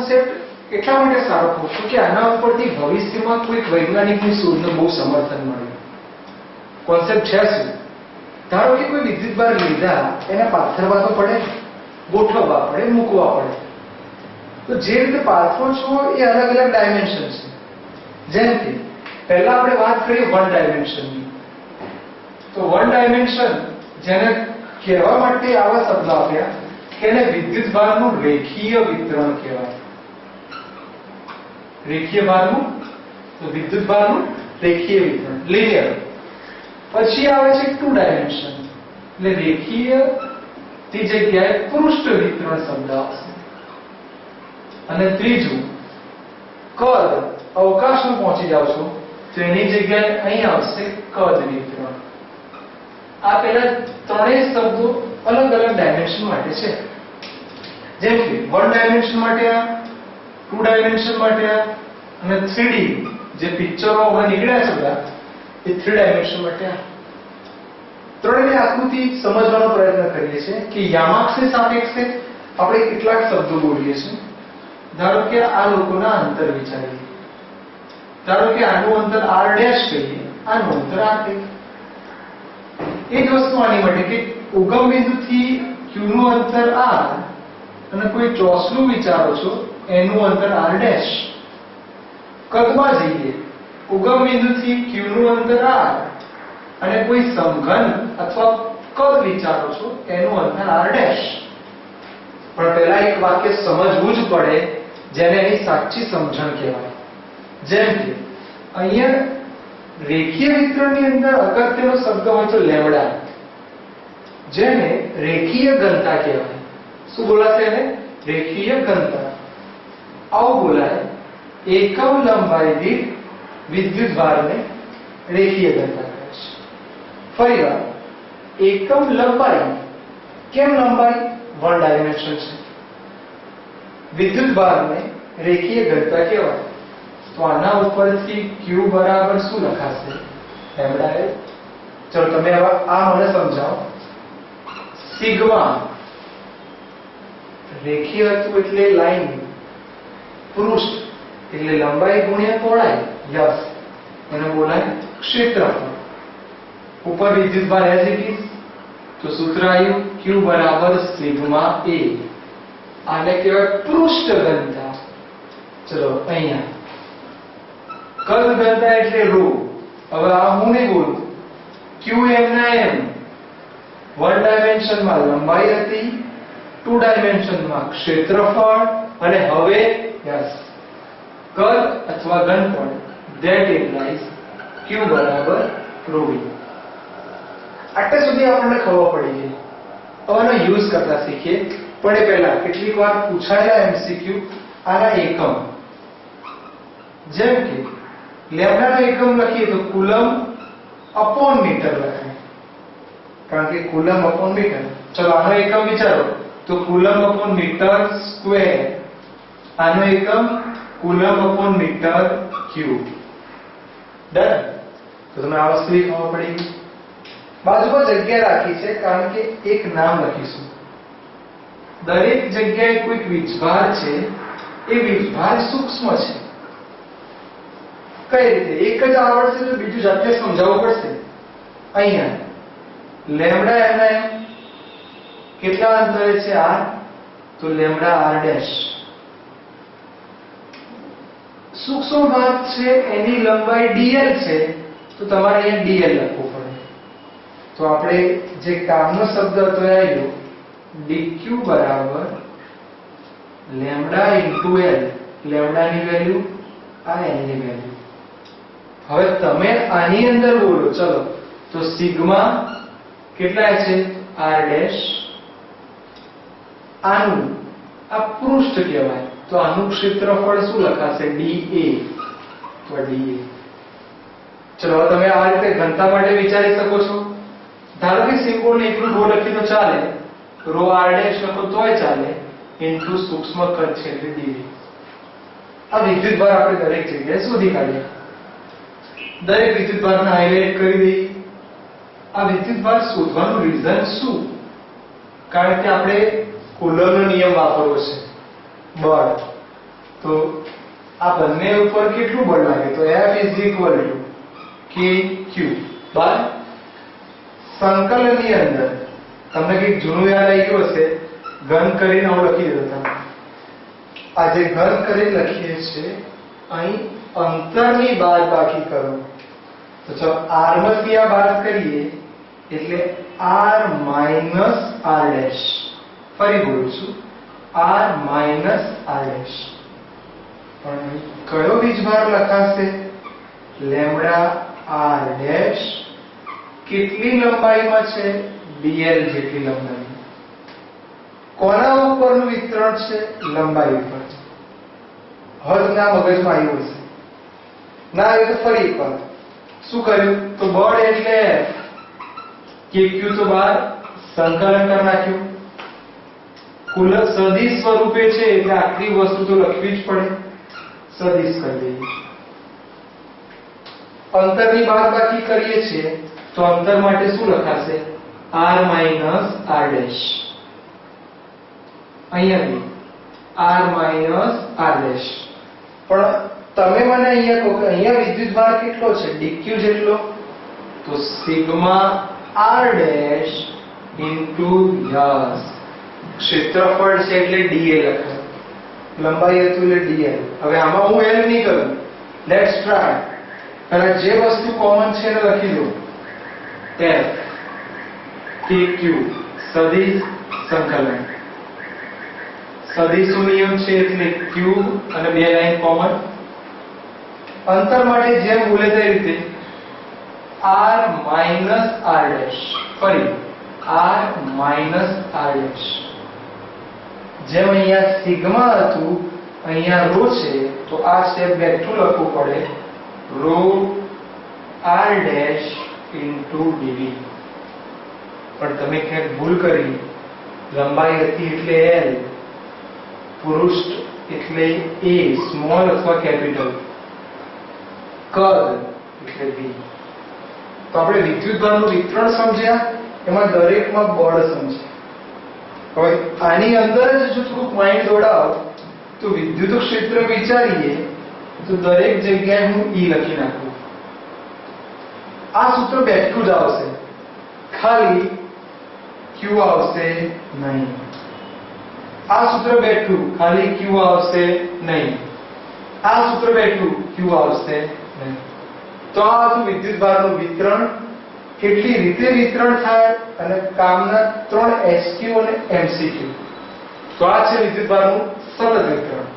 Concept એટલા માટે સારો કહું કે આના ઉપરથી ભવિષ્યમાં કોઈક વૈજ્ઞાનિકની શોધનું બહુ સમર્થન મળ્યું. કોન્સેપ્ટ છે શું? ધારો કે કોઈ વિદ્યુત બાર લીધા, એને પાથરવા તો પડે ગોઠવવા પડે, મૂકવા પડે. તો જે રીતે પાથરો છો એ અલગ અલગ ડાયમેન્શન છે. જેમ કે, પહેલા આપણે વાત કરીએ વન ડાયમેન્શનની તો વન ડાયમેન્શન જેને કહેવા માટે આવા શબ્દ આપ્યા, તેને એને વિદ્યુત ભારનું રેખીય વિતરણ કહેવાય. રેખીય ભારનું તો વિદ્યુત ભારનું રેખીય વિતરણ લિનિયર પછી આવે છે ટુ ડાયમેન્શન એટલે રેખીય તે જગ્યાએ પૃષ્ઠ વિતરણ શબ્દ અને ત્રીજું, કદ, અવકાશમાં પહોંચી જાવ છો, તો એની જગ્યાએ અહીં આવશે કદ વિતરણ. આ પેલા ત્રણેય શબ્દો અલગ અલગ ડાયમેન્શન માટે છે. જેમ કે વન ડાયમેન્શન માટે આ ટુ ડાયમેન્શન માટે અને 3D જે પિક્ચરો હવે નીકળ્યા છે બધા, એ થ્રી ડાયમેન્શન માટે ત્રણેય આકૃતિ સમજવાનો પ્રયત્ન કરીએ છીએ કે યામાક્ષે સાપેક્ષે આપણે કેટલાક શબ્દો બોલીએ છીએ. ધારો કે આ લોકોના અંતર વિચારીએ. ધારો કે આનું અંતર r ડેશ કહીએ, આનું અંતર r કહીએ. એ જ વસ્તુ આની માટે કે ઉગમ બિંદુથી q નું અંતર r અને કોઈ ચોસનું વિચારો છો એનું અંતર આર ડેશ. કદમાં જઈએ. ઉગમ બિંદુથી ક્યુનું અંતર આર. અને કોઈ સમઘન અથવા કદ વિચારો છો, એનું અંતર આર ડેશ. પણ પહેલા એક વાક્ય સમજવું જ પડે, જેને એની સાચી સમજણ કહેવાય. જેમ કે, અહીંયા રેખીય વિતરણની અંદર અગત્યનો શબ્દ હોય તો લેમડા. જેને રેખીય ઘનતા કહેવાય. શું બોલાશે એને? રેખીય ઘનતા. આવું બોલાય એકમ લંબાઈ દીઠ વિદ્યુત ભારને રેખીય ઘનતા કહે છે ફરીવાર એકમ લંબાઈ કેમ લંબાઈ વન ડાયમેન્શન છે વિદ્યુત ભારને રેખીય ઘનતા કહેવાય તો આના ઉપરથી ક્યુ બરાબર શું લખાશે લેમડા એ ચલો તમે હવે આ મને સમજાવો સિગ્મા રેખીય હતું એટલે લાઈન પૃષ્ઠ એટલે લંબાઈ ગુણ્યા પહોળાઈ, યસ. એને બોલાય ક્ષેત્રફળ. ઉપર વિદ્યુતભાર એઝ ઇટ ઇઝ તો સૂત્ર આવ્યું q બરાબર સિગ્મા a. આને કહેવાય પૃષ્ઠ ઘનતા. ચલો, અહીંયા. કદ ઘનતા એટલે રો હવે આ હું નહીં બોલું? Q એમ ના એમ વન ડાયમેન્શનમાં લંબાઈ હતી ટુ ડાયમેન્શનમાં ક્ષેત્રફળ અને હવે યસ. કદ અથવા ઘનફળ ધેટ ઇમ્પ્લાઇઝ q બરાબર ρv આટલે સુધી આપણને ખબર પડી. ગઈ હવે યુઝ કરતા શીખીએ. પણ એ પહેલા કેટલીક વાર પૂછાયેલા એમસીક્યુ આના એકમ. જેમ કે લેમ્ડાનો એકમ લખીએ તો કુલમ અપોન મીટર લખાય. કારણ કે કુલમ અપોન મીટર ચલો આનો એકમ વિચારો. તો કુલમ અપોન મીટર સ્ક્વેર આનો એકમ coulomb upon metre cube done તો તમને આ વસ્તુ ખબર પડી બાજુમાં જગ્યા રાખી છે કારણ કે એક નામ લખીશું. દરેક જગ્યાએ કોઈક વીજભાર છે, એ વીજભાર સૂક્ષ્મ છે. કઈ રીતે? એક જ આવડશે તો બીજું જાતે સમજાવવું પડશે. અહીંયા. લેમડા એના કેટલા અંતરે છે? આર? તો લેમડા આર ડેશ. સૂક્ષ્મ ભાગ છે, એની લંબાઈ dl છે, તો તમારે અહીંયા dl લખવું પડે. તો આપણે જે કામનો શબ્દ હતો એ આવ્યો dq બરાબર લેમ્ડા ઇન્ટુ l. લેમ્ડાની વેલ્યુ, આ l ની વેલ્યુ. હવે તમે આની અંદર બોલો, ચલો. તો સિગ્મા કેટલા છે? r dash. આનું આ પૃષ્ઠ કહેવાય. તો આનું ક્ષેત્રફળ શું લખાશે? dA તો dA ચલો તમે આ રીતે ઘનતા માટે વિચારી શકો છો. ધારો કે સિમ્બોલ એકલું રો લખી તો ચાલે, રો આર ડેશ લખો તોય ચાલે ઇન્ટુ સૂક્ષ્મ કદ છે એટલે dV આ વિદ્યુત ભાર આપણે દરેક જગ્યાએ શોધી કાઢીએ. દરેક વિદ્યુત ભારને હાઇલાઇટ કરી દઈએ. આ વિદ્યુત ભાર શોધવાનું રીઝન શું? કારણ કે આપણે કુલરનો નિયમ વાપરવો છે. બળ. તો આ બંને ઉપર કેટલું બળ લાગે? તો F is equal to Q by સંકલનની અંદર. તમને કંઈક જૂનું યાદ આવી ગયું હશે. ઘન કરીને હું લખી દીધો તમે આ જે ઘન કરીને લખીએ છીએ. અહીં અંતરની બાદ બાકી કરો. તો ચાલો, r માંથી આ બાદ કરીએ. એટલે આર માઇનસ આર ડેશ ફરી બોલું છું. આર માઇનસ આર ડેશ પણ કયો વીજભાર લખાશે? લેમડા આર ડેશ કેટલી લંબાઈમાં છે? બીએલ જેટલી લંબાઈ. કોના ઉપરનું વિતરણ છે? લંબાઈ ઉપર છે. હવે ના આ મગજમાં આવ્યું હશે ના, એ તો ફરી એકવાર. શું કર્યું? તો બળ એટલે કે ક્યુ તો બહાર સંકલન કરી નાખ્યું. કુલ સદિશ સ્વરૂપે છે એટલે આખરી વસ્તુ તો લખવી જ પડે. સદિશ કરી દઈએ. અંતરની બાદબાકી કરીએ છીએ તો અંતર માટે શું લખાશે? R માઇનસ r ડેશ અહીંયા B r minus r dash પણ તમે મને અહીંયા કહો કે અહીંયા વિદ્યુત ભાર કેટલો છે? dq જેટલો? તો sigma r dash into yes. ક્ષેત્રફળ છે એટલે dl લખાય લંબાઈ હતું એટલે dl હવે આમાં હું l નહીં કરું. લેટ્સ ટ્રાય અને જે વસ્તુ કોમન છે એને લખી દો f kq સદિશ સંકલન. સદિશનો નિયમ છે એટલે q અને બે લાઈન કોમન અંતર માટે જેમ બોલે તે રીતે r માઇનસ r ડેશ ફરી. R માઇનસ r ડેશ જેમ અહીંયા સિગ્મા હતું, અહીંયા રો છે, તો આ સ્ટેપ બેઠું લખવું પડે? Rho R dash into D V. પણ તમે ક્યાંક ભૂલ કરી. લંબાઈ હતી એટલે એલ, પુરુષ એટલે એ, સ્મોલ અથવા કેપિટલ. કદ એટલે બી. તો આપણે વિદ્યુતભારનું વિતરણ સમજ્યા? એમાં દરેકમાં બળ સમજ્યા. હવે આની અંદર જ જો થોડુંક માઇન્ડ દોડાવ તો વિદ્યુત ક્ષેત્ર વિચારીએ તો દરેક જગ્યાએ હું E લખી નાખું આ સૂત્ર બેઠું જ આવશે ખાલી Q આવશે નહીં આ સૂત્ર બેઠું ખાલી Q આવશે નહીં આ સૂત્ર બેઠું Q આવશે નહીં તો આ હતું વિદ્યુત ભારનું વિતરણ કેટલી રીતે વિતરણ થાય અને કામના ત્રણ એસક્યુ અને એમસીક્યુ તો આ છે વિદ્યુત ભારનું સતત વિતરણ.